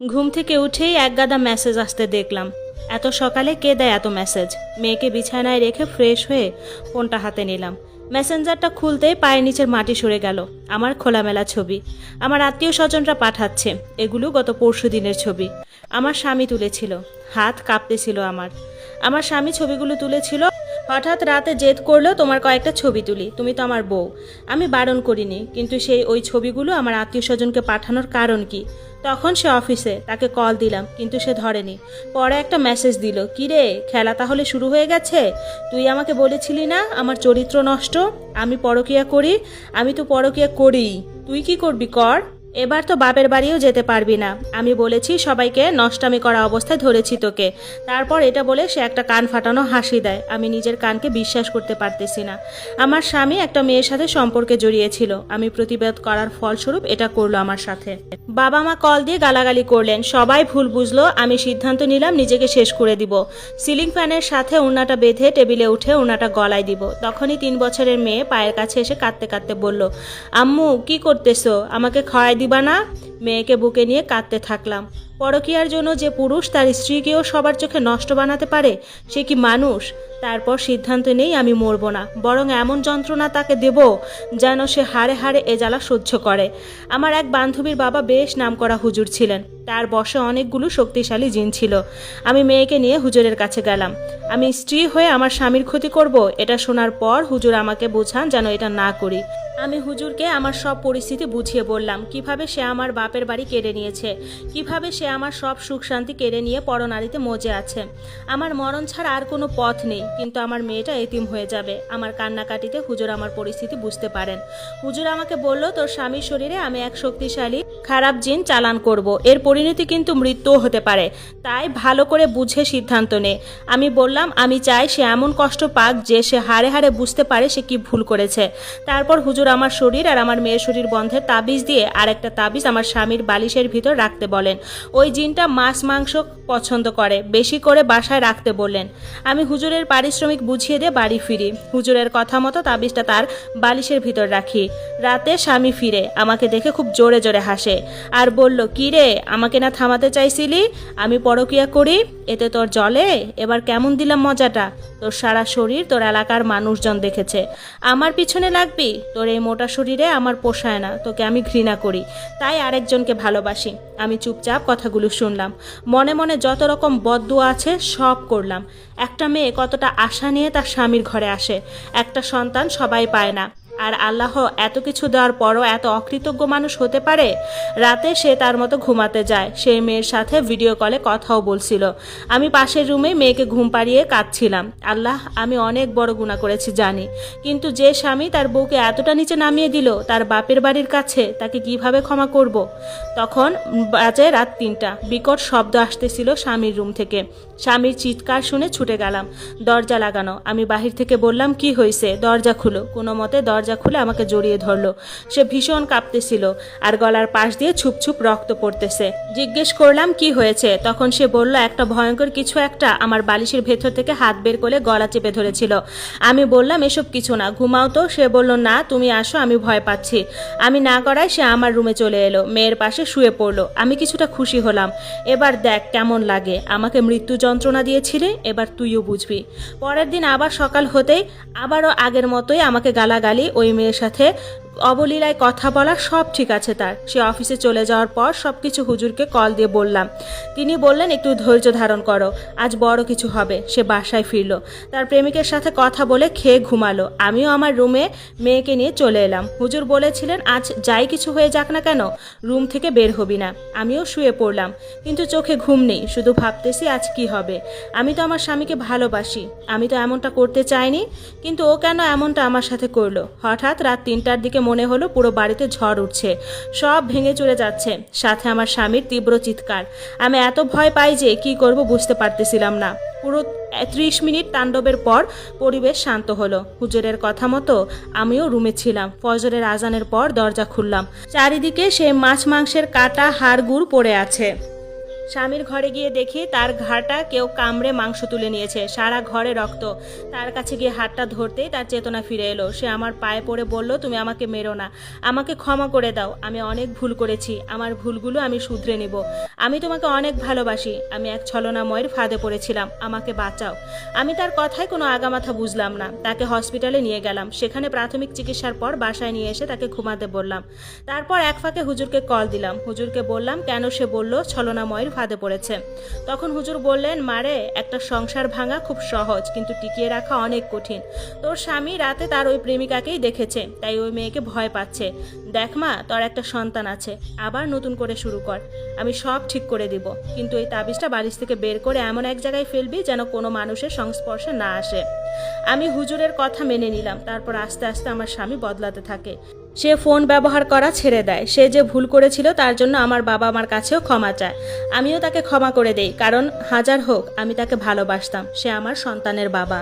ঘুম থেকে উঠেই এক গাদা মেসেজ আসতে দেখলাম। এত সকালে কে দেয় এত মেসেজ মেয়েকে বিছানায় রেখে ফ্রেশ হয়ে ফোনটা হাতে নিলাম। মেসেঞ্জারটা খুলতেই পায়ের নিচের মাটি সরে গেল। আমার খোলামেলা ছবি। আমার আত্মীয় স্বজনরা পাঠাচ্ছে। এগুলো গত পরশু দিনের ছবি। আমার স্বামী তুলেছিল। হাত কাঁপতেছিল আমার। আমার স্বামী ছবিগুলো তুলেছিল হঠাৎ রাতে জেদ করল তোমার কয়েকটা ছবি তুলি, তুমি তো আমার বউ। আমি বারণ করিনি, কিন্তু সেই ওই ছবিগুলো আমার আত্মীয় স্বজনকে পাঠানোর কারণ কি? তখন সে অফিসে তাকে কল দিলাম, কিন্তু সে ধরেনি। পরে একটা মেসেজ দিল কি রে খেলা তাহলে শুরু হয়ে গেছে? তুই আমাকে বলেছিলি না আমার চরিত্র নষ্ট? আমি পরকিয়া করি, আমি তো পরকিয়া করি তুই কি করবি, কর। এবার তো বাপের বাড়িও যেতে পারবি না। আমি বলেছি, সবাইকে নষ্টামি করা অবস্থায় ধরেছি তোকে। তারপর এটা বলে সে একটা কান ফাটানো হাসি দেয়। আমি নিজের কানকে বিশ্বাস করতে পারতেছি না। আমার স্বামী একটা মেয়ের সাথে সম্পর্কে জড়িয়েছিল। আমি প্রতিবাদ করার ফলস্বরূপ এটা করল আমার সাথে। বাবা মা কল দিয়ে গালাগালি করলেন। সবাই ভুল বুঝলো। আমি সিদ্ধান্ত নিলাম নিজেকে শেষ করে দিব। সিলিং ফ্যানের সাথে উন্নাটা বেঁধে টেবিলে উঠে উন্নাটা গলায় দিব। তখনই তিন বছরের মেয়ে পায়ের কাছে এসে কাঁদতে কাঁদতে বলল, আম্মু, কি করতেছো? আমাকে খাওয়াই দিবা না? মেয়েকে বুকে নিয়ে কাঁদতে থাকলাম। পরকীয়ার জন্য যে পুরুষ তার স্ত্রীকেও সবার চোখে নষ্ট বানাতে পারে, সে কি মানুষ? তারপর সিদ্ধান্ত নেই আমি মরব না, বরং এমন যন্ত্রণা তাকে দেব যেন সে হাড়ে হাড়ে এ জ্বালা সহ্য করে। আমার এক বান্ধবীর বাবা বেশ নামকরা হুজুর ছিলেন। তার বসে অনেকগুলো শক্তিশালী জিন ছিল। আমি মেয়েকে নিয়ে হুজুরের কাছে গেলাম। আমি স্ত্রী হয়ে আমার স্বামীর ক্ষতি করব, এটা শোনার পর হুজুর আমাকে বোঝান যেন এটা না করি। আমি হুজুরকে আমার সব পরিস্থিতি বুঝিয়ে বললাম, কীভাবে সে আমার বাপের বাড়ি কেড়ে নিয়েছে? কীভাবে সে আমার সব সুখ শান্তি কেড়ে নিয়ে পরনারীতে মজে আছে? আমার মরণ ছাড়া আর কোনো পথ নেই, কিন্তু আমার মেয়েটা এতিম হয়ে যাবে। আমার কান্নাকাটিতে হুজুর আমার পরিস্থিতি বুঝতে পারেন। হুজুর আমাকে বলল, তোর স্বামীর শরীরে আমি এক শক্তিশালী খারাপ জিন চালান করব। এর পরিণতি কিন্তু মৃত্যুও হতে পারে। তাই ভালো করে বুঝে সিদ্ধান্ত নে। আমি বললাম, আমি চাই সে এমন কষ্ট পাক যে সে হারে হারে বুঝতে পারে সে কি ভুল করেছে। তারপর হুজুর আমার শরীর আর আমার মেয়ের শরীর বন্ধের তাবিজ দিয়ে আর একটা তাবিজ আমার স্বামীর বালিশের ভিতর রাখতে বলেন। ওই জিনটা মাছ মাংস পছন্দ করে, বেশি করে বাসায় রাখতে বললেন। আমি হুজুরের পারিশ্রমিক বুঝিয়ে দিয়ে বাড়ি ফিরি। হুজুরের কথা মতো তাবিজটা তার বালিশের ভিতর রাখি। রাতে স্বামী ফিরে। আমাকে দেখে খুব জোরে জোরে হাসে। আর বলল কি রে আমাকে না থামাতে চাইছিলি? আমি পরকিয়া করি, এতে তোর জলে? এবার কেমন দিলাম মজাটা? তোর সারা শরীর তোর এলাকার মানুষজন দেখেছে। আমার পিছনে লাগবি তোর এই মোটা শরীরে আমার পোষায় না। তোকে আমি ঘৃণা করি। তাই আরেকজনকে ভালোবাসি। আমি চুপচাপ কথাগুলো শুনলাম। মনে মনে যত রকম বদুয়া আছে, সব করলাম। একটা মেয়ে কতটা আশা নিয়ে তার স্বামীর ঘরে আসে। একটা সন্তান সবাই পায় না। আর আল্লাহ এত কিছু দেওয়ার পরও এত অকৃতজ্ঞ মানুষ হতে পারে? রাতে সে তার মতো ঘুমাতে যায়। সেই মেয়ের সাথে ভিডিও কলে কথাও বলছিল। আমি পাশের রুমে মেয়েকে ঘুম পাড়িয়ে কাঁদছিলাম। আল্লাহ, আমি অনেক বড় গুণা করেছি, জানি। কিন্তু যে স্বামী তার বউকে এতটা নিচে নামিয়ে দিল, তার বাপের বাড়ির কাছে, তাকে কীভাবে ক্ষমা করব। তখন বাজে রাত তিনটা। বিকট শব্দ আসতেছিল স্বামীর রুম থেকে। স্বামীর চিৎকার শুনে ছুটে গেলাম। দরজা লাগানো। আমি বাহির থেকে বললাম, কি হয়েছে দরজা খুলো। কোনো মতে দরজা খুলে আমাকে জড়িয়ে ধরলো। সে ভীষণ কাঁপতেছিল আর গলার পাশ দিয়ে ছুপ ছুপ রক্ত পড়তেছে। জিজ্ঞেস করলাম, কি হয়েছে? তখন সে বলল, একটা ভয়ঙ্কর কিছু একটা আমার বালিশের ভেতর থেকে হাত বের করে গলা চেপে ধরেছিল। আমি বললাম, এসব কিছু না, ঘুমাও তো। সে বলল, না, তুমি আসো, আমি ভয় পাচ্ছি। আমি না করায় সে আমার রুমে চলে এলো। মেয়ের পাশে শুয়ে পড়ল। আমি কিছুটা খুশি হলাম। এবার দেখ, কেমন লাগে। আমাকে মৃত্যু যন্ত্রণা দিয়েছিলে, এবার তুইও বুঝবি। পরের দিন আবার সকাল হতেই আবারও আগের মতোই আমাকে গালাগালি ওই মেয়ের সাথে অবলীলায় কথা বলা সব ঠিক আছে তার। সে অফিসে চলে যাওয়ার পর সব কিছু হুজুরকে কল দিয়ে বললাম। তিনি বললেন, একটু ধৈর্য ধারণ করো, আজ বড় কিছু হবে। সে বাসায় ফিরল। তার প্রেমিকের সাথে কথা বলে খেয়ে ঘুমালো। আমিও আমার রুমে মেয়েকে নিয়ে চলে এলাম। হুজুর বলেছিলেন, আজ যাই কিছু হয়ে যাক না কেন, রুম থেকে বের হবি না। আমিও শুয়ে পড়লাম। কিন্তু চোখে ঘুম নেই, শুধু ভাবতেছি আজ কি হবে। আমি তো আমার স্বামীকে ভালোবাসি, আমি তো এমনটা করতে চাইনি, কিন্তু ও কেন এমনটা আমার সাথে করল? হঠাৎ রাত তিনটার দিকে মনে হলো পুরো বাড়িতে ঝড় উঠছে। সব ভেঙে চলে যাচ্ছে। সাথে আমার স্বামীর তীব্র চিৎকার। আমি এত ভয় পাই যে কি করব বুঝতে পারতেছিলাম না। পুরো ত্রিশ মিনিট তাণ্ডবের পর পরিবেশ শান্ত হলো। হুজুরের কথা মতো আমিও রুমে ছিলাম। ফজরের আজানের পর দরজা খুললাম। চারিদিকে সে মাছ মাংসের কাটা হাড়গুড় পড়ে আছে। স্বামীর ঘরে গিয়ে দেখি তার ঘাটা কেউ কামড়ে মাংস তুলে নিয়েছে, সারা ঘরে রক্ত। তার কাছে গিয়ে হাতটা ধরতেই তার চেতনা ফিরে এলো। সে আমার পায়ে পড়ে বলল, তুমি আমাকে মেরো না। আমাকে ক্ষমা করে দাও। আমি অনেক ভুল করেছি। আমার ভুলগুলো আমি শুধরে নেব। আমি তোমাকে অনেক ভালোবাসি। আমি এক ছলনাময়ের ফাঁদে পড়েছিলাম। আমাকে বাঁচাও। আমি তার কথায় কোনো আগামাথা বুঝলাম না। তাকে হসপিটালে নিয়ে গেলাম। সেখানে প্রাথমিক চিকিৎসার পর বাসায় নিয়ে এসে তাকে ঘুমাতে বললাম। তারপর এক ফাঁকে হুজুরকে কল দিলাম। হুজুরকে বললাম, কেন? সে বলল, ছলনাময়ের ফাঁদে পড়েছে। তখন হুজুর বললেন, মারে, একটা সংসার ভাঙা খুব সহজ, কিন্তু টিকিয়ে রাখা অনেক কঠিন। তোর স্বামী রাতে তার ওই প্রেমিকাকেই দেখেছে, তাই ওই মেয়েকে ভয় পাচ্ছে। দেখ মা, তোর একটা সন্তান আছে, আবার নতুন করে শুরু কর। আমি সব ঠিক করে দিব, কিন্তু এই তাবিজটা বালিশ থেকে বের করে এমন এক জায়গায় ফেলবি যেন কোনো মানুষের সংস্পর্শে না আসে। আমি হুজুরের কথা মেনে নিলাম, তারপর আস্তে আস্তে আমার স্বামী বদলাতে থাকে। সে ফোন ব্যবহার করা ছেড়ে দেয়। সে যে ভুল করেছিল তার জন্য আমার বাবা আমার কাছেও ক্ষমা চায়। আমিও তাকে ক্ষমা করে দেই, কারণ হাজার হোক, আমি তাকে ভালোবাসতাম। সে আমার সন্তানের বাবা।